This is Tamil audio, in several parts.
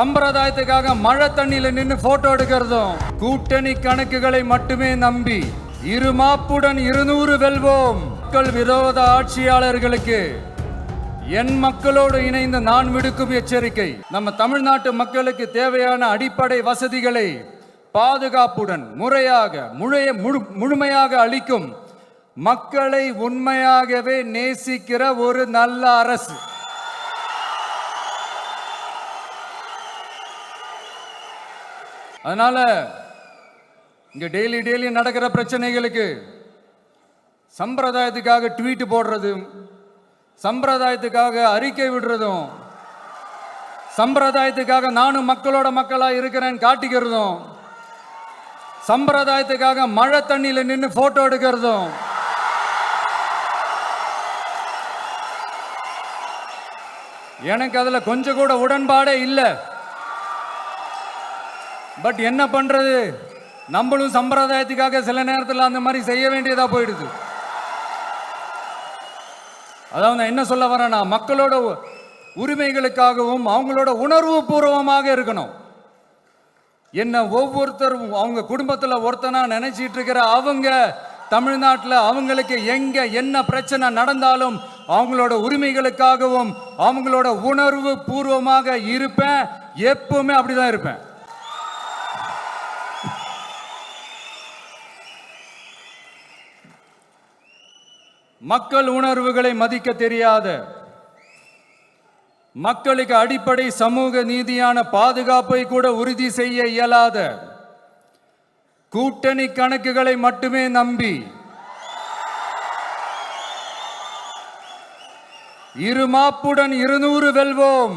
சம்பிரதாயத்துக்காக மழை தண்ணியில நின்று போட்டோ எடுக்கிறதும். கூட்டணி கணக்குகளை மட்டுமே நம்பி இரு மாப்புடன் இருநூறு வெல்வோம். மக்கள் விரோத ஆட்சியாளர்களுக்கு என் மக்களோடு இணைந்து நான் விடுக்கும் எச்சரிக்கை. நம்ம தமிழ்நாட்டு மக்களுக்கு தேவையான அடிப்படை வசதிகளை பாதுகாப்புடன் முறையாக முழைய முழு முழுமையாக அளிக்கும். மக்களை உண்மையாகவே நேசிக்கிற ஒரு நல்ல அரசு. அதனால இங்க டெய்லி டெய்லி நடக்கிற பிரச்சனைகளுக்கு சம்பிரதாயத்துக்காக ட்வீட் போடுறதும் சம்பிரதாயத்துக்காக அறிக்கை விடுறதும் சம்பிரதாயத்துக்காக நானும் மக்களோட மக்களா இருக்கிறேன்னு காட்டிக்கிறதும் சம்பிரதாயத்துக்காக மழை தண்ணியில் நின்று போட்டோ எடுக்கிறதும் எனக்கு அதில் கொஞ்சம் கூட உடன்பாடே இல்லை. பட் என்ன பண்றது? நம்மளும் சம்பிரதாயத்துக்காக சில நேரத்தில் அந்த மாதிரி செய்ய வேண்டியதா போயிடுது. அதாவது நான் என்ன சொல்ல வரேன்னா மக்களோட உரிமைகளுக்காகவும் அவங்களோட உணர்வு பூர்வமாக இருக்கணும். என்ன ஒவ்வொருத்தரும் அவங்க குடும்பத்தில் ஒருத்தனா நினைச்சிட்டு இருக்கிற அவங்க தமிழ்நாட்டில் அவங்களுக்கு எங்க என்ன பிரச்சனை நடந்தாலும் அவங்களோட உரிமைகளுக்காகவும் அவங்களோட உணர்வு பூர்வமாக இருப்பேன். எப்பவுமே அப்படிதான் இருப்பேன். மக்கள் உணர்வுகளை மதிக்க தெரியாத மக்களுக்கு அடிப்படை சமூக நீதியான பாதுகாப்பை கூட உறுதி செய்ய இயலாத கூட்டணி கணக்குகளை மட்டுமே நம்பி இருமாப்புடன் இருநூறு வெல்வோம்.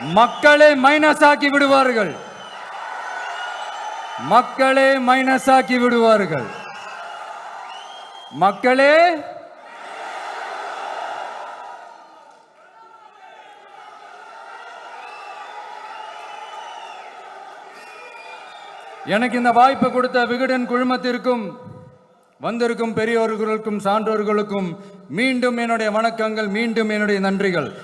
மக்களை மைனஸ் ஆக்கி விடுவார்கள். மக்களே மைனஸ் ஆக்கி விடுவார்கள். மக்களே எனக்கு இந்த வாய்ப்பு கொடுத்த விகடன் குழுமத்திற்கும் வந்திருக்கும் பெரியோர்களுக்கும் சான்றோர்களுக்கும் மீண்டும் என்னுடைய வணக்கங்கள் மீண்டும் என்னுடைய நன்றிகள்.